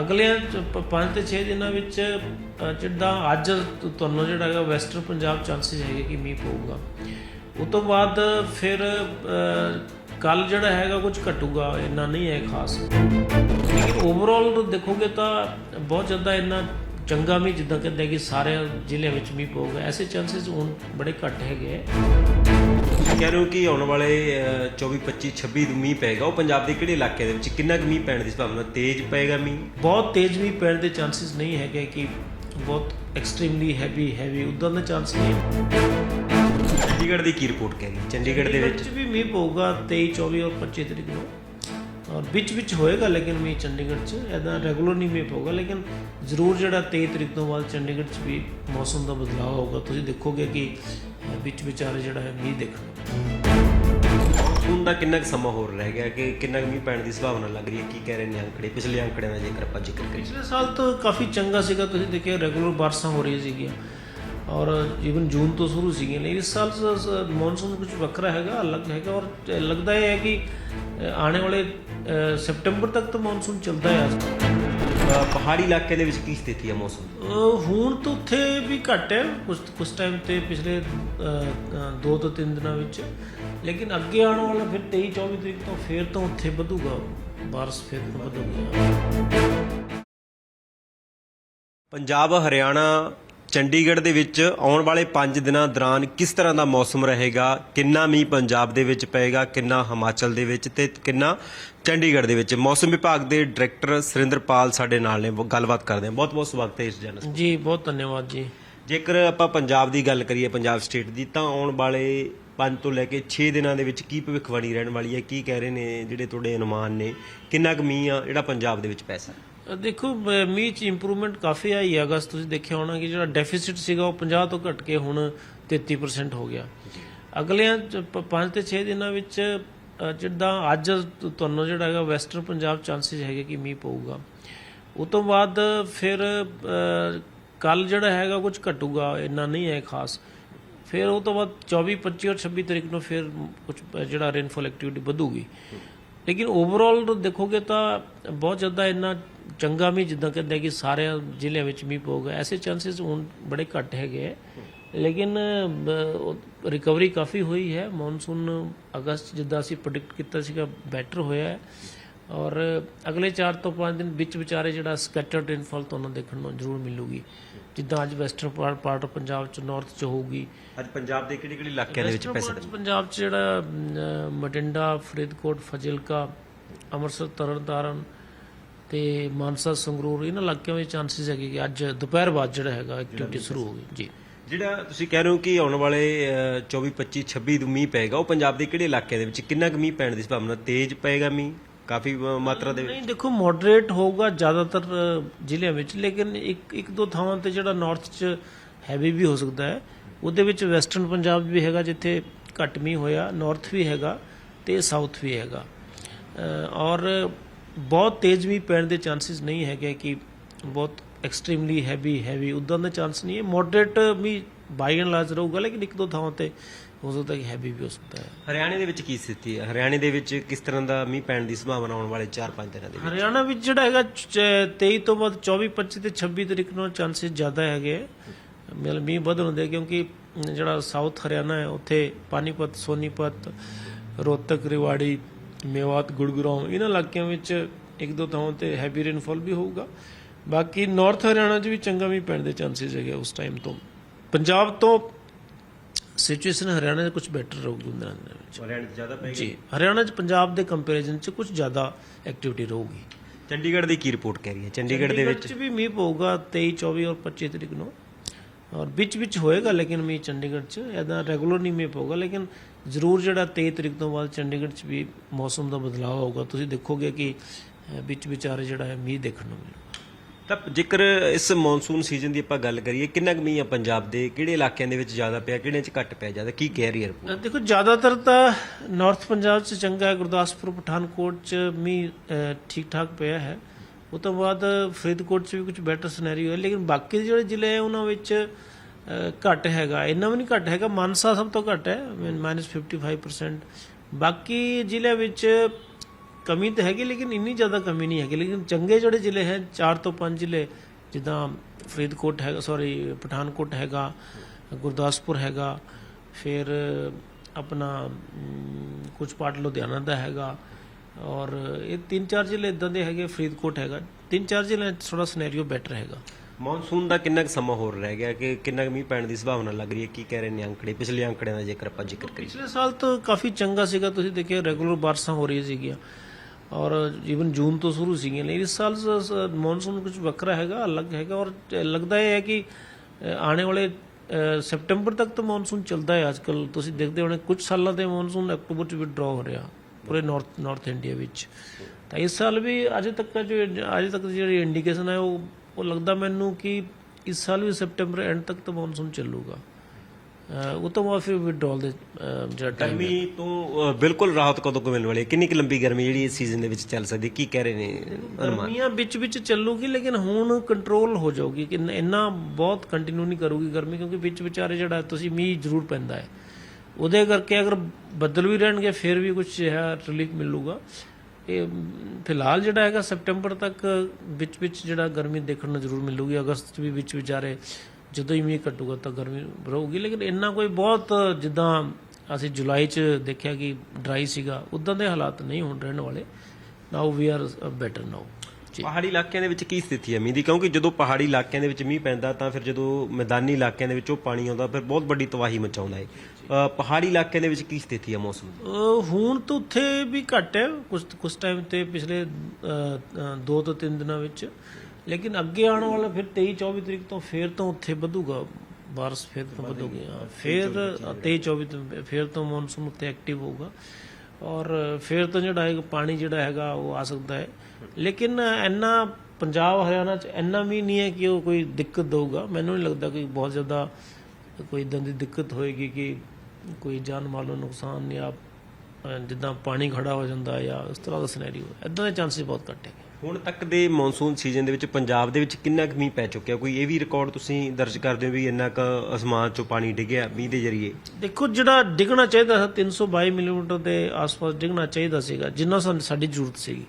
ਅਗਲੇ 5 ਤੇ 6 ਦਿਨਾਂ ਵਿੱਚ ਜਿੱਦਾਂ ਅੱਜ ਤੁਹਾਨੂੰ ਜਿਹੜਾ ਹੈਗਾ ਵੈਸਟਰਨ ਪੰਜਾਬ ਚਾਂਸਸ ਹੈਗੇ ਕਿ ਮੀਂਹ ਪਊਗਾ। ਉਸ ਤੋਂ ਬਾਅਦ ਫਿਰ ਕੱਲ ਜਿਹੜਾ ਹੈਗਾ ਕੁਝ ਘਟੂਗਾ, ਇੰਨਾ ਨਹੀਂ ਹੈ ਖਾਸ। ਓਵਰਆਲ ਦੇਖੋਗੇ ਤਾਂ ਬਹੁਤ ਜ਼ਿਆਦਾ ਇੰਨਾ ਚੰਗਾ ਮੀਂਹ ਜਿੱਦਾਂ ਕਹਿੰਦੇ ਕਿ ਸਾਰੇ ਜ਼ਿਲ੍ਹਿਆਂ ਵਿੱਚ ਮੀਂਹ ਪਊਗਾ ਐਸੇ ਚਾਂਸਸ ਹੁਣ ਬੜੇ ਘੱਟ ਹੈਗੇ ਕਹਿ ਰਹੇ ਹੋ ਕਿ ਆਉਣ ਵਾਲੇ ਅ, 24 25 26 ਨੂੰ ਮੀਂਹ ਪਏਗਾ। ਉਹ ਪੰਜਾਬ ਦੇ ਕਿਹੜੇ ਇਲਾਕੇ ਦੇ ਵਿੱਚ ਕਿੰਨਾ ਕੁ ਮੀਂਹ ਪੈਣ ਦੀ ਸੰਭਾਵਨਾ? ਤੇਜ਼ ਪਏਗਾ ਮੀਂਹ? ਬਹੁਤ ਤੇਜ਼ ਵੀ ਪੈਣ ਦੇ ਚਾਂਸਸ ਨਹੀਂ ਹੈਗੇ ਕਿ ਬਹੁਤ ਐਕਸਟ੍ਰੀਮਲੀ ਹੈਵੀ ਹੈਵੀ ਉਦਾਂ ਦਾ ਚਾਂਸ ਨਹੀਂ ਹੈ। ਚੰਡੀਗੜ੍ਹ ਦੀ ਕੀ ਰਿਪੋਰਟ ਕਹਿ ਰਹੀ ਚੰਡੀਗੜ੍ਹ ਦੇ ਵਿੱਚ? ਵੀ ਮੀਂਹ ਪਊਗਾ 23 24 ਔਰ 25 ਤਰੀਕ ਨੂੰ। ਔਰ ਵਿੱਚ ਵਿੱਚ ਹੋਏਗਾ ਲੇਕਿਨ ਮੀਂਹ ਚੰਡੀਗੜ੍ਹ 'ਚ ਇਹਦਾ ਰੈਗੂਲਰ ਨਹੀਂ ਮੀਂਹ ਪਊਗਾ ਲੇਕਿਨ ਜ਼ਰੂਰ ਜਿਹੜਾ 23 ਤਰੀਕ ਤੋਂ ਬਾਅਦ ਚੰਡੀਗੜ੍ਹ 'ਚ ਵੀ ਮੌਸਮ ਦਾ ਬਦਲਾਅ ਹੋਊਗਾ। ਤੁਸੀਂ ਦੇਖੋਗੇ ਕਿ ਵਿੱਚ ਵਿਚਾਰੇ ਜਿਹੜਾ ਹੈ ਮੀਂਹ ਦੇਖਣ ਹੁਣ ਦਾ ਕਿੰਨਾ ਕੁ ਸਮਾਂ ਹੋਰ ਰਹਿ ਗਿਆ ਕਿ ਕਿੰਨਾ ਕੁ ਮੀਂਹ ਪੈਣ ਦੀ ਸੰਭਾਵਨਾ ਲੱਗ ਰਹੀ ਹੈ? ਕੀ ਕਹਿ ਰਹੇ ਨੇ ਅੰਕੜੇ? ਪਿਛਲੇ ਅੰਕੜਿਆਂ ਦਾ ਜੇਕਰ ਆਪਾਂ ਜ਼ਿਕਰ ਕਰੀਏ। ਪਿਛਲੇ ਸਾਲ ਤਾਂ ਕਾਫੀ ਚੰਗਾ ਸੀਗਾ। ਤੁਸੀਂ ਦੇਖਿਆ ਰੈਗੂਲਰ ਬਾਰਿਸ਼ਾਂ ਹੋ ਰਹੀਆਂ ਸੀਗੀਆਂ। ਔਰ ਇਵਨ ਜੂਨ ਤੋਂ ਸ਼ੁਰੂ ਸੀਗੀਆਂ ਲੇਕਿਨ ਇਸ ਸਾਲ ਮੌਨਸੂਨ ਕੁਝ ਵੱਖਰਾ ਹੈਗਾ ਅਲੱਗ ਹੈਗਾ। ਔਰ ਲੱਗਦਾ ਇਹ ਹੈ ਕਿ ਆਉਣੇ ਵਾਲੇ ਅ, ਸਪਟੈਂਬਰ ਤੱਕ ਤਾਂ ਮੌਨਸੂਨ ਚੱਲਦਾ ਅ, ਪਹਾੜੀ ਇਲਾਕੇ ਦੇ ਵਿੱਚ ਕੀ ਸਥਿਤੀ ਹੈ ਮੌਸਮ ਹੁਣ ਤਾਂ ਉੱਥੇ ਵੀ ਘੱਟ ਹੈ ਕੁਝ ਕੁਝ ਟਾਈਮ ਤੇ ਪਿਛਲੇ 2 ਤੋਂ 3 ਦਿਨਾਂ ਵਿੱਚ। ਲੇਕਿਨ ਅੱਗੇ ਆਉਣ ਵਾਲਾ ਫਿਰ 23 24 ਤਰੀਕ ਤੋਂ ਫਿਰ ਤੋਂ ਉੱਥੇ ਵਧੂਗਾ। ਬਾਰਿਸ਼ ਫਿਰ ਤੋਂ ਵਧੂਗਾ। ਪੰਜਾਬ ਹਰਿਆਣਾ ਚੰਡੀਗੜ੍ਹ ਦੇ ਵਿੱਚ ਆਉਣ ਵਾਲੇ 5 ਦਿਨਾਂ ਦੌਰਾਨ ਕਿਸ ਤਰ੍ਹਾਂ ਦਾ ਮੌਸਮ ਰਹੇਗਾ ਕਿੰਨਾ ਮੀਂਹ ਪੰਜਾਬ ਦੇ ਵਿੱਚ ਪਏਗਾ ਕਿੰਨਾ ਹਿਮਾਚਲ ਦੇ ਵਿੱਚ ਤੇ ਕਿੰਨਾ ਚੰਡੀਗੜ੍ਹ ਦੇ ਵਿੱਚ? ਮੌਸਮ ਵਿਭਾਗ ਦੇ ਡਾਇਰੈਕਟਰ ਸੁਰਿੰਦਰਪਾਲ ਸਾਡੇ ਨਾਲ ਨੇ ਗੱਲਬਾਤ ਕਰਦੇ ਹਾਂ। ਬਹੁਤ ਬਹੁਤ ਸਵਾਗਤ ਹੈ ਇਸ ਜਨ ਜੀ ਬਹੁਤ ਧੰਨਵਾਦ ਜੀ। ਜੇਕਰ ਆਪਾਂ ਪੰਜਾਬ ਦੀ ਗੱਲ ਕਰੀਏ ਪੰਜਾਬ ਸਟੇਟ ਦੀ ਤਾਂ ਆਉਣ ਵਾਲੇ 5 ਤੋਂ ਲੈ ਕੇ 6 ਦਿਨਾਂ ਦੇ ਵਿੱਚ ਕੀ ਭਵਿੱਖਬਾਣੀ ਰਹਿਣ ਵਾਲੀ ਹੈ? ਕੀ ਕਹਿ ਰਹੇ ਨੇ ਜਿਹੜੇ ਤੁਹਾਡੇ ਅਨੁਮਾਨ ਨੇ? ਕਿੰਨਾ ਕੁ ਮੀਂਹ ਆ ਜਿਹੜਾ ਪੰਜਾਬ ਦੇ ਵਿੱਚ ਪੈ ਸਕਦਾ? ਅ, ਦੇਖੋ ਮੀਂਹ ਚ ਇੰਪਰੂਵਮੈਂਟ ਕਾਫੀ ਆਈ ਹੈ ਅਗਸਤ ਤੁਸੀਂ ਦੇਖਿਆ ਹੋਣਾ ਕਿ ਜਿਹੜਾ ਡੈਫਿਸਿਟ ਸੀਗਾ ਉਹ 50 ਤੋਂ ਘਟ ਕੇ ਹੁਣ 33% ਹੋ ਗਿਆ। ਅਗਲੇ 5 ਤੇ 6 ਦਿਨਾਂ ਵਿੱਚ ਜਿੱਦਾਂ ਅੱਜ ਤੁਹਾਨੂੰ ਜਿਹੜਾ ਹੈਗਾ ਵੈਸਟਰਨ ਪੰਜਾਬ ਚਾਂਸਸ ਹੈਗੇ ਕਿ ਮੀਂਹ ਪਊਗਾ। ਉਸ ਤੋਂ ਬਾਅਦ ਫਿਰ ਕੱਲ ਜਿਹੜਾ ਹੈਗਾ ਕੁਝ ਘਟੂਗਾ ਇੰਨਾ ਨਹੀਂ ਹੈ ਖਾਸ। ਫਿਰ ਉਹ ਤੋਂ ਬਾਅਦ 24 25 ਔਰ 26 ਤਰੀਕ ਨੂੰ ਫਿਰ ਕੁਝ ਜਿਹੜਾ ਰੇਨਫਾਲ ਐਕਟੀਵਿਟੀ ਵਧੂਗੀ। ਲੇਕਿਨ ਓਵਰਆਲ ਦੇਖੋਗੇ ਤਾਂ ਬਹੁਤ ਜ਼ਿਆਦਾ ਇੰਨਾ ਚੰਗਾ ਮੀਂਹ ਜਿੱਦਾਂ ਕਹਿੰਦੇ ਕਿ ਸਾਰੇ ਜ਼ਿਲ੍ਹਿਆਂ ਵਿੱਚ ਮੀਂਹ ਪਊਗਾ ਐਸੇ ਚਾਂਸਸ ਹੁਣ ਬੜੇ ਘੱਟ ਹੈਗੇ ਲੇਕਿਨ ਰਿਕਵਰੀ ਕਾਫੀ ਹੋਈ ਹੈ। ਮੌਨਸੂਨ ਅਗਸਤ ਜਿੱਦਾਂ ਅਸੀਂ ਪ੍ਰੈਡਿਕਟ ਕੀਤਾ ਸੀਗਾ ਬੈਟਰ ਹੋਇਆ ਹੈ। ਔਰ ਅਗਲੇ 4 ਤੋਂ 5 ਦਿਨ ਵਿੱਚ ਵਿਚਾਰੇ ਜਿਹੜਾ ਸਕੈਟਰਡ ਰੇਨਫਾਲ ਤੁਹਾਨੂੰ ਦੇਖਣ ਨੂੰ ਜ਼ਰੂਰ ਮਿਲੂਗੀ। ਜਿੱਦਾਂ ਅੱਜ ਵੈਸਟਰਨ ਪਾਰਟ ਆਫ ਪੰਜਾਬ ਚ ਨਾਰਥ ਚ ਹੋਊਗੀ। ਅੱਜ ਪੰਜਾਬ ਦੇ ਕਿਹੜੇ ਕਿਹੜੇ ਇਲਾਕਿਆਂ ਦੇ ਵਿੱਚ ਪੈ ਵੈਸਟਰਨ ਸਕਦਾ part ਪੰਜਾਬ 'ਚ ਜਿਹੜਾ ਮਟਿੰਡਾ ਫਰੀਦਕੋਟ ਫਜ਼ਿਲਕਾ ਅੰਮ੍ਰਿਤਸਰ ਤਰਨਤਾਰਨ ਤੇ ਮਾਨਸਾ ਸੰਗਰੂਰ ਇਹਨਾਂ ਇਲਾਕਿਆਂ ਵਿੱਚ ਚਾਂਸਸ ਹੈਗੇ ਕਿ ਅੱਜ ਦੁਪਹਿਰ ਬਾਅਦ ਜਿਹੜਾ ਹੈਗਾ ਐਕਟੀਵਿਟੀ ਸ਼ੁਰੂ ਹੋ ਗਈ। ਜੀ। ਜਿਹੜਾ ਤੁਸੀਂ ਕਹਿ ਰਹੇ ਹੋ ਕਿ ਆਉਣ ਵਾਲੇ ਅ, 24 25 26 ਨੂੰ ਮੀਂਹ ਪਏਗਾ ਉਹ ਪੰਜਾਬ ਦੇ ਕਿਹੜੇ ਇਲਾਕਿਆਂ ਦੇ ਵਿੱਚ ਕਿੰਨਾ ਕੁ ਮੀਂਹ ਪੈਣ ਦੀ ਸੰਭਾਵਨਾ? ਤੇਜ਼ ਪਏਗਾ ਮੀਂਹ? ਕਾਫੀ ਮਾਤਰਾ ਦੇ ਵਿੱਚ? ਨਹੀਂ ਦੇਖੋ ਮੋਡਰੇਟ ਹੋਊਗਾ ਜ਼ਿਆਦਾਤਰ ਜ਼ਿਲ੍ਹਿਆਂ ਵਿੱਚ ਲੇਕਿਨ ਇੱਕ ਇੱਕ ਦੋ ਥਾਵਾਂ ਤੇ ਜਿਹੜਾ ਨਾਰਥ 'ਚ ਹੈਵੀ ਵੀ ਹੋ ਸਕਦਾ ਹੈ। ਉਹਦੇ ਵਿੱਚ ਵੈਸਟਰਨ ਪੰਜਾਬ ਵੀ ਹੈਗਾ ਜਿੱਥੇ ਘੱਟ ਮੀਂਹ ਹੋਇਆ ਨਾਰਥ ਵੀ ਹੈਗਾ ਤੇ ਸਾਊਥ ਵੀ ਹੈਗਾ। ਔਰ ਬਹੁਤ ਤੇਜ਼ ਵੀ ਪੈਣ ਦੇ ਚਾਂਸਸ ਨਹੀਂ ਹੈਗੇ ਕਿ ਬਹੁਤ ਐਕਸਟ੍ਰੀਮਲੀ ਹੈਵੀ ਹੈਵੀ ਉਦਾਂ ਦਾ ਚਾਂਸ ਨਹੀਂ ਹੈ। ਮੋਡਰੇਟ ਵੀ ਬਾਈ ਐਂਡ ਲਾਰਜ ਰਹੂਗਾ ਲੇਕਿਨ ਇੱਕ ਦੋ ਥਾਵਾਂ ਤੇ ਹੋ ਸਕਦਾ ਕਿ ਹੈਵੀ ਵੀ ਹੋ ਸਕਦਾ ਹੈ। ਹਰਿਆਣੇ ਦੇ ਵਿੱਚ ਕੀ ਸਥਿਤੀ ਹੈ? ਹਰਿਆਣੇ ਦੇ ਵਿੱਚ ਕਿਸ ਤਰ੍ਹਾਂ ਦਾ ਮੀਂਹ ਪੈਣ ਦੀ ਸੰਭਾਵਨਾ ਆਉਣ ਵਾਲੇ 4-5 ਦਿਨਾਂ ਦੇ ਵਿੱਚ? ਹਰਿਆਣਾ ਵਿੱਚ ਜਿਹੜਾ ਹੈਗਾ 23 ਤੋਂ ਬਾਅਦ 24 25 ਤੇ 26 ਤਰੀਕ ਨੂੰ ਚਾਂਸਸ ਜ਼ਿਆਦਾ ਹੈਗੇ ਮਿਲ ਮੀਂਹ ਵਧਣ ਦੇ ਕਿਉਂਕਿ ਜਿਹੜਾ ਸਾਊਥ ਹਰਿਆਣਾ ਹੈ ਉੱਥੇ ਪਾਨੀਪਤ ਸੋਨੀਪਤ ਰੋਹਤਕ ਰਿਵਾੜੀ ਮੇਵਾਤ ਗੁੜਗਰਾਮ ਇਹਨਾਂ ਇਲਾਕਿਆਂ ਵਿੱਚ ਇੱਕ ਦੋ ਥਾਵਾਂ ਤੇ ਹੈਵੀ ਰੇਨਫਾਲ ਵੀ ਹੋਊਗਾ ਬਾਕੀ ਨਾਰਥ ਹਰਿਆਣਾ 'ਚ ਵੀ ਚੰਗਾ ਮੀਂਹ ਪੈਣ ਦੇ ਚਾਂਸਸ ਹੈਗੇ ਉਸ ਟਾਈਮ ਤੋਂ ਪੰਜਾਬ ਤੋਂ ਸਿਚੁਏਸ਼ਨ ਹਰਿਆਣਾ 'ਚ ਕੁਝ ਬੈਟਰ ਰਹੂਗੀ ਉਹਨਾਂ ਦੇ ਵਿੱਚ ਹਰਿਆਣੇ 'ਚ ਜ਼ਿਆਦਾ ਪਏਗਾ ਜੀ ਹਰਿਆਣਾ 'ਚ ਪੰਜਾਬ ਦੇ ਕੰਪੈਰੀਜ਼ਨ 'ਚ ਕੁਝ ਜ਼ਿਆਦਾ ਐਕਟੀਵਿਟੀ ਰਹੂਗੀ ਚੰਡੀਗੜ੍ਹ ਦੀ ਕੀ ਰਿਪੋਰਟ ਕਹਿ ਰਹੀ ਹੈ ਚੰਡੀਗੜ੍ਹ ਦੇ ਵਿੱਚ ਵੀ ਮੀਂਹ ਪਊਗਾ 23 24 ਔਰ 25 ਤਰੀਕ ਨੂੰ ਔਰ ਵਿੱਚ ਵਿੱਚ ਹੋਏਗਾ ਲੇਕਿਨ ਮੀਂਹ ਚੰਡੀਗੜ੍ਹ 'ਚ ਇਹਦਾ ਰੈਗੂਲਰ ਨਹੀਂ ਮੀਂਹ ਪਊਗਾ ਲੇਕਿਨ ਜ਼ਰੂਰ ਜਿਹੜਾ 23 ਤਰੀਕ ਤੋਂ ਬਾਅਦ ਚੰਡੀਗੜ੍ਹ 'ਚ ਵੀ ਮੌਸਮ ਦਾ ਬਦਲਾਅ ਹੋਊਗਾ ਤੁਸੀਂ ਦੇਖੋਗੇ ਕਿ ਵਿੱਚ ਵਿਚਾਰੇ ਜਿਹੜਾ ਹੈ ਮੀਂਹ ਦੇਖਣ ਨੂੰ ਮਿਲੂਗਾ। ਤਾਂ ਜੇਕਰ ਇਸ ਮੌਨਸੂਨ ਸੀਜ਼ਨ ਦੀ ਆਪਾਂ ਗੱਲ ਕਰੀਏ ਕਿੰਨਾ ਕੁ ਮੀਂਹ ਆ ਪੰਜਾਬ ਦੇ? ਕਿਹੜੇ ਇਲਾਕਿਆਂ ਦੇ ਵਿੱਚ ਜ਼ਿਆਦਾ ਪਿਆ ਕਿਹੜਿਆਂ 'ਚ ਘੱਟ ਪਿਆ ਜ਼ਿਆਦਾ? ਕੀ ਕਹਿ ਰਹੀ ਹੈ ਰਿਪੋਰਟ? ਦੇਖੋ ਜ਼ਿਆਦਾਤਰ ਤਾਂ ਨਾਰਥ ਪੰਜਾਬ 'ਚ ਚੰਗਾ ਹੈ ਗੁਰਦਾਸਪੁਰ ਪਠਾਨਕੋਟ 'ਚ ਮੀਂਹ ਠੀਕ ਠਾਕ ਪਿਆ ਹੈ। ਉਹ ਤੋਂ ਬਾਅਦ ਫਰੀਦਕੋਟ 'ਚ ਵੀ ਕੁਝ ਬੈਟਰ ਸਿਨੈਰੀਓ ਹੈ ਲੇਕਿਨ ਬਾਕੀ ਦੇ ਜਿਹੜੇ ਜ਼ਿਲ੍ਹੇ ਹੈ ਉਹਨਾਂ ਵਿੱਚ ਘੱਟ ਹੈਗਾ ਇੰਨਾ ਵੀ ਨਹੀਂ ਘੱਟ ਹੈਗਾ ਮਾਨਸਾ ਸਭ ਤੋਂ ਘੱਟ ਹੈ -55% ਬਾਕੀ ਜ਼ਿਲ੍ਹਿਆਂ ਵਿੱਚ ਕਮੀ ਤਾਂ ਹੈਗੀ ਲੇਕਿਨ ਇੰਨੀ ਜ਼ਿਆਦਾ ਕਮੀ ਨਹੀਂ ਹੈਗੀ। ਲੇਕਿਨ ਚੰਗੇ ਜਿਹੜੇ ਜ਼ਿਲ੍ਹੇ ਹੈ 4 ਤੋਂ 5 ਜ਼ਿਲ੍ਹੇ ਜਿੱਦਾਂ ਫਰੀਦਕੋਟ ਹੈਗਾ ਸੌਰੀ ਪਠਾਨਕੋਟ ਹੈਗਾ ਗੁਰਦਾਸਪੁਰ ਹੈਗਾ ਫਿਰ ਆਪਣਾ ਅਮ, ਕੁਝ ਪਾਰਟ ਲੁਧਿਆਣਾ ਦਾ ਹੈਗਾ ਔਰ ਇਹ ਤਿੰਨ ਚਾਰ ਜ਼ਿਲ੍ਹੇ ਇਦਾਂ ਦੇ ਹੈਗੇ ਫਰੀਦਕੋਟ ਹੈਗਾ। ਤਿੰਨ ਚਾਰ ਜ਼ਿਲ੍ਹੇ ਥੋੜਾ ਸਿਨੈਰੀਓ ਬੈਟਰ ਹੈਗਾ। ਮੌਨਸੂਨ ਦਾ ਕਿੰਨਾ ਕੁ ਸਮਾਂ ਹੋਰ ਰਹਿ ਗਿਆ ਕਿ ਕਿੰਨਾ ਕੁ ਮੀਂਹ ਪੈਣ ਦੀ ਸੰਭਾਵਨਾ ਲੱਗ ਰਹੀ ਹੈ? ਕੀ ਕਹਿ ਰਹੇ ਨੇ ਅੰਕੜੇ? ਪਿਛਲੇ ਅੰਕੜਿਆਂ ਦਾ ਜੇਕਰ ਆਪਾਂ ਜ਼ਿਕਰ ਕਰੀਏ। ਪਿਛਲੇ ਸਾਲ ਤਾਂ ਕਾਫੀ ਚੰਗਾ ਸੀਗਾ। ਤੁਸੀਂ ਦੇਖਿਆ ਰੈਗੂਲਰ ਬਾਰਿਸ਼ਾਂ ਹੋ ਰਹੀਆਂ ਸੀਗੀਆਂ ਔਰ ਈਵਨ ਜੂਨ ਤੋਂ ਸ਼ੁਰੂ ਸੀਗੀਆਂ ਲੇਕਿਨ ਇਸ ਸਾਲ ਮੌਨਸੂਨ ਕੁਝ ਵੱਖਰਾ ਹੈਗਾ, ਅਲੱਗ ਹੈਗਾ ਔਰ ਲੱਗਦਾ ਇਹ ਹੈ ਕਿ ਆਉਣੇ ਵਾਲੇ ਸੈਪਟੈਂਬਰ ਤੱਕ ਤਾਂ ਮੌਨਸੂਨ ਚੱਲਦਾ ਹੈ ਅੱਜਕੱਲ ਤੁਸੀਂ ਦੇਖਦੇ ਹੋਣੇ ਕੁਝ ਸਾਲਾਂ ਦੇ ਮੌਨਸੂਨ ਅਕਤੂਬਰ ਚ ਵਿਡਰਾ ਹੋ ਰਿਹਾ ਪੂਰੇ ਨਾਰਥ ਨਾਰਥ ਇੰਡੀਆ ਵਿੱਚ। ਤਾਂ ਇਸ ਸਾਲ ਵੀ ਅਜੇ ਤੱਕ ਜੋ, ਅਜੇ ਤੱਕ ਦੀ ਜਿਹੜੀ ਇੰਡੀਕੇਸ਼ਨ ਹੈ ਉਹ ਉਹ ਲੱਗਦਾ ਮੈਨੂੰ ਕਿ ਇਸ ਸਾਲ ਵੀ ਸਪਟੈਂਬਰ ਐਂਡ ਤੱਕ ਤਾਂ ਮੌਨਸੂਨ ਚੱਲੂਗਾ। ਉਹ ਤੋਂ ਬਾਅਦ ਫਿਰ ਵਿਡਰਾਲ ਦੇ ਜਿਹੜਾ ਟਾਈਮ ਗਰਮੀ ਤੋਂ ਬਿਲਕੁਲ ਰਾਹਤ ਕਦੋਂ ਕੁ ਮਿਲਣ ਵਾਲੀ ਹੈ? ਕਿੰਨੀ ਕੁ ਲੰਬੀ ਗਰਮੀ ਜਿਹੜੀ ਇਸ ਸੀਜ਼ਨ ਦੇ ਵਿੱਚ ਚੱਲ ਸਕਦੀ? ਕੀ ਕਹਿ ਰਹੇ ਨੇ ਗਰਮੀਆਂ ਵਿੱਚ ਵਿੱਚ ਚੱਲੂਗੀ ਲੇਕਿਨ ਹੁਣ ਕੰਟਰੋਲ ਹੋ ਜਾਊਗੀ ਕਿ ਇੰਨਾ- ਬਹੁਤ ਕੰਟੀਨਿਊ ਨਹੀਂ ਕਰੂਗੀ ਗਰਮੀ ਕਿਉਂਕਿ ਵਿੱਚ ਵਿਚਾਰੇ ਜਿਹੜਾ ਤੁਸੀਂ ਮੀਂਹ ਜ਼ਰੂਰ ਪੈਂਦਾ ਹੈ। ਉਹਦੇ ਕਰਕੇ ਅਗਰ ਬੱਦਲ ਵੀ ਰਹਿਣਗੇ ਫਿਰ ਵੀ ਕੁਝ ਰਿਲੀਫ ਮਿਲੂਗਾ। ਇਹ ਫਿਲਹਾਲ ਜਿਹੜਾ ਹੈਗਾ ਸੈਪਟੈਂਬਰ ਤੱਕ ਵਿੱਚ ਵਿੱਚ ਜਿਹੜਾ ਗਰਮੀ ਦੇਖਣ ਨੂੰ ਜ਼ਰੂਰ ਮਿਲੂਗੀ। ਅਗਸਤ 'ਚ ਵੀ ਵਿੱਚ ਵਿਚਾਰੇ ਜਦੋਂ ਹੀ ਮੀਂਹ ਘਟੂਗਾ ਤਾਂ ਗਰਮੀ ਰਹੂਗੀ। ਲੇਕਿਨ ਇੰਨਾ ਕੋਈ ਬਹੁਤ ਜਿੱਦਾਂ ਅਸੀਂ ਜੁਲਾਈ 'ਚ ਦੇਖਿਆ ਕਿ ਡਰਾਈ ਸੀਗਾ, ਉਦਾਂ ਦੇ ਹਾਲਾਤ ਨਹੀਂ ਹੁਣ ਰਹਿਣ ਵਾਲੇ। ਨਾਓ ਵੀ ਆਰ ਬੈਟਰ ਨਾਓ ਪਹਾੜੀ ਇਲਾਕਿਆਂ ਦੇ ਵਿੱਚ ਕੀ ਸਥਿਤੀ ਹੈ ਮੀਂਹ ਦੀ? ਕਿਉਂਕਿ ਜਦੋਂ ਪਹਾੜੀ ਇਲਾਕਿਆਂ ਦੇ ਵਿੱਚ ਮੀਂਹ ਪੈਂਦਾ ਤਾਂ ਫਿਰ ਜਦੋਂ ਮੈਦਾਨੀ ਇਲਾਕਿਆਂ ਦੇ ਵਿੱਚ ਉਹ ਪਾਣੀ ਆਉਂਦਾ ਫਿਰ ਬਹੁਤ ਵੱਡੀ ਤਬਾਹੀ ਮਚਾਉਂਦਾ ਹੈ। ਅ, ਪਹਾੜੀ ਇਲਾਕਿਆਂ ਦੇ ਵਿੱਚ ਕੀ ਸਥਿਤੀ ਹੈ ਮੌਸਮ ਦੀ? ਅਹ ਹੁਣ ਤਾਂ ਉੱਥੇ ਵੀ ਘੱਟ ਹੈ ਕੁਝ ਕੁਝ ਟਾਈਮ ਤੇ ਪਿਛਲੇ 2 ਤੋਂ 3 ਦਿਨਾਂ ਵਿੱਚ। ਲੇਕਿਨ ਅੱਗੇ ਆਉਣ ਵਾਲਾ ਫਿਰ 23 24 ਤਰੀਕ ਤੋਂ ਫਿਰ ਤੋਂ ਉੱਥੇ ਵਧੂਗਾ ਬਾਰਿਸ਼ ਫਿਰ ਤੋਂ ਵਧੂਗੀ। ਹਾਂ ਫਿਰ 23 24 ਤੋਂ ਫਿਰ ਤੋਂ ਮੌਨਸੂਨ ਉੱਤੇ ਐਕਟਿਵ ਹੋਊਗਾ। ਔਰ ਫਿਰ ਤਾਂ ਜਿਹੜਾ ਹੈ ਪਾਣੀ ਜਿਹੜਾ ਹੈਗਾ ਉਹ ਆ ਸਕਦਾ ਹੈ। ਲੇਕਿਨ ਇੰਨਾ ਪੰਜਾਬ, ਹਰਿਆਣਾ ਚ ਇੰਨਾ ਵੀ ਨਹੀਂ ਹੈ ਕਿ ਉਹ ਕੋਈ ਦਿੱਕਤ ਦਊਗਾ। ਮੈਨੂੰ ਨਹੀਂ ਲੱਗਦਾ ਕਿ ਬਹੁਤ ਜ਼ਿਆਦਾ ਕੋਈ ਇਦਾਂ ਦੀ ਦਿੱਕਤ ਹੋਏਗੀ ਕਿ ਕੋਈ ਜਾਨ ਮਾਲ ਨੁਕਸਾਨ ਜਾਂ ਜਿੱਦਾਂ ਪਾਣੀ ਖੜਾ ਹੋ ਜਾਂਦਾ ਜਾਂ ਇਸ ਤਰ੍ਹਾਂ ਦਾ ਸਿਨੈਰੀਓ ਇਦਾਂ ਦੇ ਚਾਂਸਸ ਬਹੁਤ ਘੱਟ ਹੈਗੇ। ਹੁਣ ਤੱਕ ਦੇ ਮੌਨਸੂਨ ਸੀਜ਼ਨ ਦੇ ਵਿੱਚ ਪੰਜਾਬ ਦੇ ਵਿੱਚ ਕਿੰਨਾ ਕੁ ਮੀਂਹ ਪੈ ਚੁੱਕਿਆ? ਕੋਈ ਇਹ ਵੀ ਰਿਕਾਰਡ ਤੁਸੀਂ ਦਰਜ ਕਰਦੇ ਹੋ ਵੀ ਇੰਨਾ ਕੁ ਅਸਮਾਨ ਚੋਂ ਪਾਣੀ ਡਿੱਗਿਆ ਮੀਂਹ ਦੇ ਜ਼ਰੀਏ? ਦੇਖੋ ਜਿਹੜਾ ਡਿੱਗਣਾ ਚਾਹੀਦਾ ਸੀ 322 ਮਿਲੀਮੀਟਰ ਦੇ ਆਸ-ਪਾਸ ਡਿੱਗਣਾ ਚਾਹੀਦਾ ਸੀਗਾ ਜਿੰਨਾ ਸਾਡੀ ਜ਼ਰੂਰਤ ਸੀਗੀ।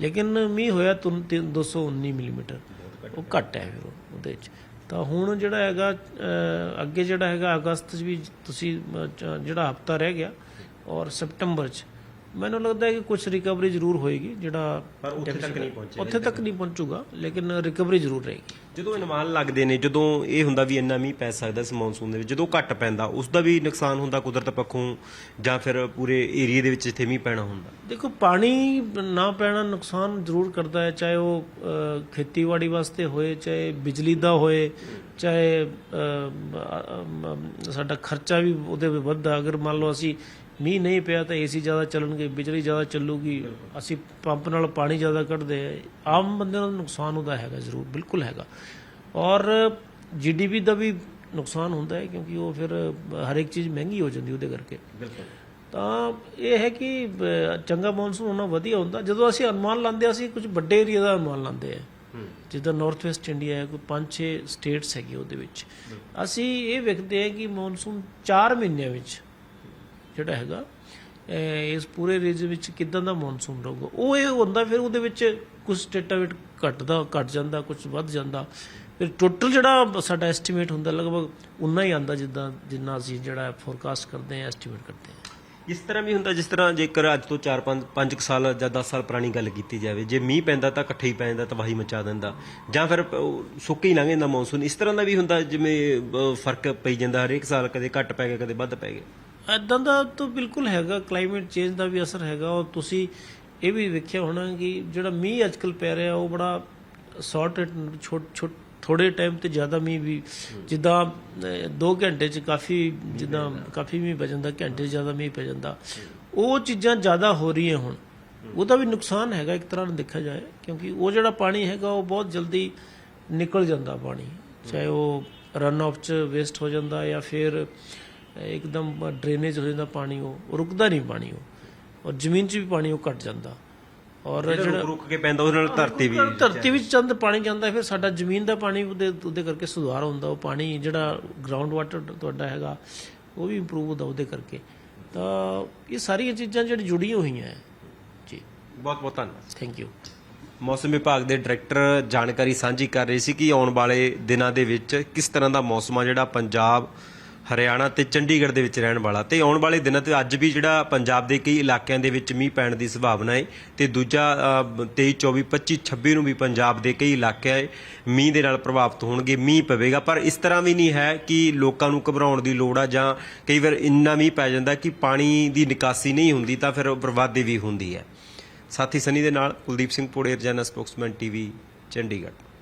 ਲੇਕਿਨ ਮੀਂਹ ਹੋਇਆ ਤੁਨ- ਤਿੰਨ- 219 ਮਿਲੀਮੀਟਰ। ਉਹ ਘੱਟ ਹੈ ਫਿਰ ਉਹ- ਉਹਦੇ ਵਿੱਚ ਤਾਂ ਹੁਣ ਜਿਹੜਾ ਹੈਗਾ ਅੱਗੇ ਜਿਹੜਾ ਹੈਗਾ ਅਗਸਤ 'ਚ ਵੀ ਤੁਸੀਂ ਜਿਹੜਾ ਹਫਤਾ ਰਹਿ ਗਿਆ ਔਰ ਸਪਟੰਬਰ 'ਚ ਮੈਨੂੰ ਲੱਗਦਾ ਹੈ ਕਿ ਕੁਝ ਰਿਕਵਰੀ ਜ਼ਰੂਰ ਹੋਏਗੀ ਜਿਹੜਾ ਪਰ ਉੱਥੇ ਤੱਕ ਨਹੀਂ ਪਹੁੰਚੇ ਉੱਥੇ ਤੱਕ ਨਹੀਂ ਪਹੁੰਚੂਗਾ ਲੇਕਿਨ ਰਿਕਵਰੀ ਜ਼ਰੂਰ ਰਹੇਗੀ। ਜਦੋਂ ਅਨੁਮਾਨ ਲੱਗਦੇ ਨੇ ਜਦੋਂ ਇਹ ਹੁੰਦਾ ਵੀ ਇੰਨਾ ਮੀਂਹ ਪੈ ਸਕਦਾ ਇਸ ਮੌਨਸੂਨ ਦੇ ਵਿੱਚ ਜਦੋਂ ਘੱਟ ਪੈਂਦਾ ਉਸ ਦਾ ਵੀ ਨੁਕਸਾਨ ਹੁੰਦਾ ਕੁਦਰਤ ਪੱਖੋਂ ਜਾਂ ਫਿਰ ਪੂਰੇ ਏਰੀਆ ਦੇ ਵਿੱਚ ਜਿੱਥੇ ਮੀਂਹ ਪੈਣਾ ਹੁੰਦਾ? ਦੇਖੋ ਪਾਣੀ ਨਾ ਪੈਣਾ ਨੁਕਸਾਨ ਜ਼ਰੂਰ ਕਰਦਾ ਹੈ ਚਾਹੇ ਉਹ ਖੇਤੀਬਾੜੀ ਵਾਸਤੇ ਹੋਏ ਚਾਹੇ ਬਿਜਲੀ ਦਾ ਹੋਏ ਚਾਹੇ ਸਾਡਾ ਖਰਚਾ ਵੀ ਉਹਦੇ ਵਿੱਚ ਵੱਧਦਾ। ਅਗਰ ਮੰਨ ਲਓ ਅਸੀਂ ਮੀਂਹ ਨਹੀਂ ਪਿਆ ਤਾਂ ਏਸੀ ਜ਼ਿਆਦਾ ਚੱਲਣਗੇ ਬਿਜਲੀ ਜ਼ਿਆਦਾ ਚੱਲੂਗੀ ਅਸੀਂ ਪੰਪ ਨਾਲ ਪਾਣੀ ਜ਼ਿਆਦਾ ਕੱਢਦੇ ਆ। ਆਮ ਬੰਦੇ ਨੂੰ ਨੁਕਸਾਨ ਹੁੰਦਾ ਹੈਗਾ ਜ਼ਰੂਰ ਬਿਲਕੁਲ ਹੈਗਾ। ਔਰ ਜੀਡੀਪੀ ਦਾ ਵੀ ਨੁਕਸਾਨ ਹੁੰਦਾ ਹੈ ਕਿਉਂਕਿ ਉਹ ਫਿਰ ਹਰ ਇੱਕ ਚੀਜ਼ ਮਹਿੰਗੀ ਹੋ ਜਾਂਦੀ ਉਹਦੇ ਕਰਕੇ। ਬਿਲਕੁਲ। ਤਾਂ ਇਹ ਹੈ ਕਿ ਚੰਗਾ ਮੌਨਸੂਨ ਹੋਣਾ ਵਧੀਆ ਹੁੰਦਾ। ਜਦੋਂ ਅਸੀਂ ਅਨੁਮਾਨ ਲਾਉਂਦੇ ਅਸੀਂ ਕੁਝ ਵੱਡੇ ਏਰੀਆ ਦਾ ਅਨੁਮਾਨ ਲਾਉਂਦੇ ਆ ਜਿੱਦਾਂ ਨਾਰਥ ਵੈਸਟ ਇੰਡੀਆ ਹੈ ਕੋਈ 5-6 ਸਟੇਟਸ ਹੈਗੇ ਉਹਦੇ ਵਿੱਚ। ਅਸੀਂ ਇਹ ਵੇਖਦੇ ਹਾਂ ਕਿ ਮੌਨਸੂਨ 4 ਮਹੀਨਿਆਂ ਵਿੱਚ ਜਿਹੜਾ ਹੈਗਾ? ਇਸ ਪੂਰੇ ਰੀਜਨ ਵਿੱਚ ਕਿਦਾਂ ਦਾ ਮੌਨਸੂਨ ਰਹੂਗਾ? ਉਹ ਇਹ ਹੁੰਦਾ, ਫਿਰ ਉਹਦੇ ਵਿੱਚ ਕੁਝ ਸਟੇਟਾਂ ਵਿੱਚ ਘਟਦਾ, ਘਟ ਜਾਂਦਾ ਕੁਝ ਵੱਧ ਜਾਂਦਾ। ਫਿਰ ਟੋਟਲ ਜਿਹੜਾ ਸਾਡਾ ਐਸਟੀਮੇਟ ਹੁੰਦਾ, ਲਗਭਗ ਉਨਾ ਹੀ ਆਂਦਾ ਜਿੱਦਾਂ, ਜਿੰਨਾ ਅਸੀਂ ਜਿਹੜਾ ਫੋਰਕਾਸਟ ਕਰਦੇ ਹਾਂ ਐਸਟੀਮੇਟ ਕਰਦੇ ਹਾਂ। ਇਸ ਤਰ੍ਹਾਂ ਵੀ ਹੁੰਦਾ, ਜਿਸ ਤਰ੍ਹਾਂ ਜੇਕਰ ਅੱਜ ਤੋਂ 4 5 5 ਸਾਲ ਜਾਂ 10 ਸਾਲ ਪੁਰਾਣੀ ਗੱਲ ਕੀਤੀ ਜਾਵੇ, ਜੇ ਮੀਂਹ ਪੈਂਦਾ ਤਾਂ ਇਕੱਠੇ ਹੀ ਪੈ ਜਾਂਦਾ, ਤਬਾਹੀ ਮਚਾ ਦਿੰਦਾ। ਜਾਂ ਫਿਰ ਸੁੱਕ ਹੀ ਲੰਘ ਜਾਂਦਾ ਮੌਨਸੂਨ ਇਸ ਤਰ੍ਹਾਂ ਦਾ ਵੀ ਹੁੰਦਾ, ਜਿਵੇਂ ਫ਼ਰਕ ਪਈ ਜਾਂਦਾ, ਹਰੇਕ ਸਾਲ ਕਦੇ ਘੱਟ ਪੈ ਗਿਆ, ਕਦੇ ਵੱਧ ਪੈ ਗਿਆ। ਇਦਾਂ ਦਾ ਤਾਂ ਬਿਲਕੁਲ ਹੈਗਾ ਕਲਾਈਮੇਟ ਚੇਂਜ ਦਾ ਵੀ ਅਸਰ ਹੈਗਾ। ਔਰ ਤੁਸੀਂ ਇਹ ਵੀ ਵੇਖਿਆ ਹੋਣਾ ਕਿ ਜਿਹੜਾ ਮੀਂਹ ਅੱਜਕੱਲ ਪੈ ਰਿਹਾ, ਉਹ ਬੜਾ ਸ਼ਾਰਟ ਛੋਟ ਛੋਟ ਥੋੜੇ ਟਾਈਮ ਤੇ ਜ਼ਿਆਦਾ ਮੀਂਹ ਵੀ ਜਿੱਦਾਂ 2 ਘੰਟੇ ਚ ਕਾਫੀ ਜਿੱਦਾਂ ਕਾਫੀ ਮੀਂਹ ਪੈ ਜਾਂਦਾ, ਘੰਟੇ 'ਚ ਜ਼ਿਆਦਾ ਮੀਂਹ ਪੈ ਜਾਂਦਾ। ਉਹ ਚੀਜ਼ਾਂ ਜ਼ਿਆਦਾ ਹੋ ਰਹੀਆਂ ਹੁਣ। ਉਹਦਾ ਵੀ ਨੁਕਸਾਨ ਹੈਗਾ ਇੱਕ ਤਰ੍ਹਾਂ ਨਾਲ ਦੇਖਿਆ ਜਾਏ, ਕਿਉਂਕਿ ਉਹ ਜਿਹੜਾ ਪਾਣੀ ਹੈਗਾ, ਉਹ ਬਹੁਤ ਜਲਦੀ ਨਿਕਲ ਜਾਂਦਾ ਪਾਣੀ। ਚਾਹੇ ਉਹ ਰਨ ਆਫ ਚ ਵੇਸਟ ਹੋ ਜਾਂਦਾ ਜਾਂ ਫਿਰ ਇੱਕਦਮ ਡਰੇਨੇਜ ਹੋ ਜਾਂਦਾ ਪਾਣੀ ਉਹ ਰੁਕਦਾ ਨਹੀਂ ਪਾਣੀ ਉਹ। ਔਰ ਜ਼ਮੀਨ 'ਚ ਵੀ ਪਾਣੀ ਉਹ ਘਟ ਜਾਂਦਾ। ਔਰ ਜਿਹੜਾ ਰੁਕ ਰੁਕ ਕੇ ਪੈਂਦਾ ਉਹਦੇ ਨਾਲ ਧਰਤੀ ਵੀ ਧਰਤੀ ਵਿੱਚ ਚੰਦ ਪਾਣੀ ਜਾਂਦਾ ਫਿਰ ਸਾਡਾ ਜ਼ਮੀਨ ਦਾ ਪਾਣੀ ਉਹਦੇ ਉਹਦੇ ਕਰਕੇ ਸੁਧਾਰ ਹੁੰਦਾ ਉਹ ਪਾਣੀ ਜਿਹੜਾ ਗਰਾਊਂਡ ਵਾਟਰ ਤੁਹਾਡਾ ਹੈਗਾ ਉਹ ਵੀ ਇੰਪਰੂਵ ਹੁੰਦਾ ਉਹਦੇ ਕਰਕੇ। ਤਾਂ ਇਹ ਸਾਰੀਆਂ ਚੀਜ਼ਾਂ ਜਿਹੜੀ ਜੁੜੀਆਂ ਹੋਈਆਂ ਹੈ। ਜੀ। ਬਹੁਤ ਬਹੁਤ ਧੰਨਵਾਦ। ਥੈਂਕ ਯੂ ਮੌਸਮ ਵਿਭਾਗ ਦੇ ਡਾਇਰੈਕਟਰ ਜਾਣਕਾਰੀ ਸਾਂਝੀ ਕਰ ਰਹੇ ਸੀ ਕਿ ਆਉਣ ਵਾਲੇ ਦਿਨਾਂ ਦੇ ਵਿੱਚ ਕਿਸ ਤਰ੍ਹਾਂ ਦਾ ਮੌਸਮ ਆ ਜਿਹੜਾ ਪੰਜਾਬ ਹਰਿਆਣਾ ਤੇ ਚੰਡੀਗੜ੍ਹ ਦੇ ਵਿੱਚ ਰਹਿਣ ਵਾਲਾ ਤੇ ਆਉਣ ਵਾਲੇ ਦਿਨਾਂ ਤੇ ਅੱਜ ਵੀ ਜਿਹੜਾ ਪੰਜਾਬ ਦੇ ਕਈ ਇਲਾਕਿਆਂ ਦੇ ਵਿੱਚ ਮੀਂਹ ਪੈਣ ਦੀ ਸੰਭਾਵਨਾ ਹੈ ਤੇ ਦੂਜਾ ਅ, 23 24 25 26 ਨੂੰ ਵੀ ਪੰਜਾਬ ਦੇ ਕਈ ਇਲਾਕੇ ਮੀਂਹ ਦੇ ਨਾਲ ਪ੍ਰਭਾਵਿਤ ਹੋਣਗੇ ਮੀਂਹ ਪਵੇਗਾ। ਪਰ ਇਸ ਤਰ੍ਹਾਂ ਵੀ ਨਹੀਂ ਹੈ ਕਿ ਲੋਕਾਂ ਨੂੰ ਘਬਰਾਉਣ ਦੀ ਲੋੜ ਆ ਜਾਂ ਕਈ ਵਾਰ ਇੰਨਾ ਮੀਂਹ ਪੈ ਜਾਂਦਾ ਕਿ ਪਾਣੀ ਦੀ ਨਿਕਾਸੀ ਨਹੀਂ ਹੁੰਦੀ ਤਾਂ ਫਿਰ ਬਰਬਾਦੀ ਵੀ ਹੁੰਦੀ ਹੈ। ਸਾਥੀ ਸਨੀ ਦੇ ਨਾਲ ਕੁਲਦੀਪ ਸਿੰਘ ਪੋੜੇ ਰਜਾਨਾ ਸਪੋਕਸਮੈਨ ਟੀਵੀ ਚੰਡੀਗੜ੍ਹ।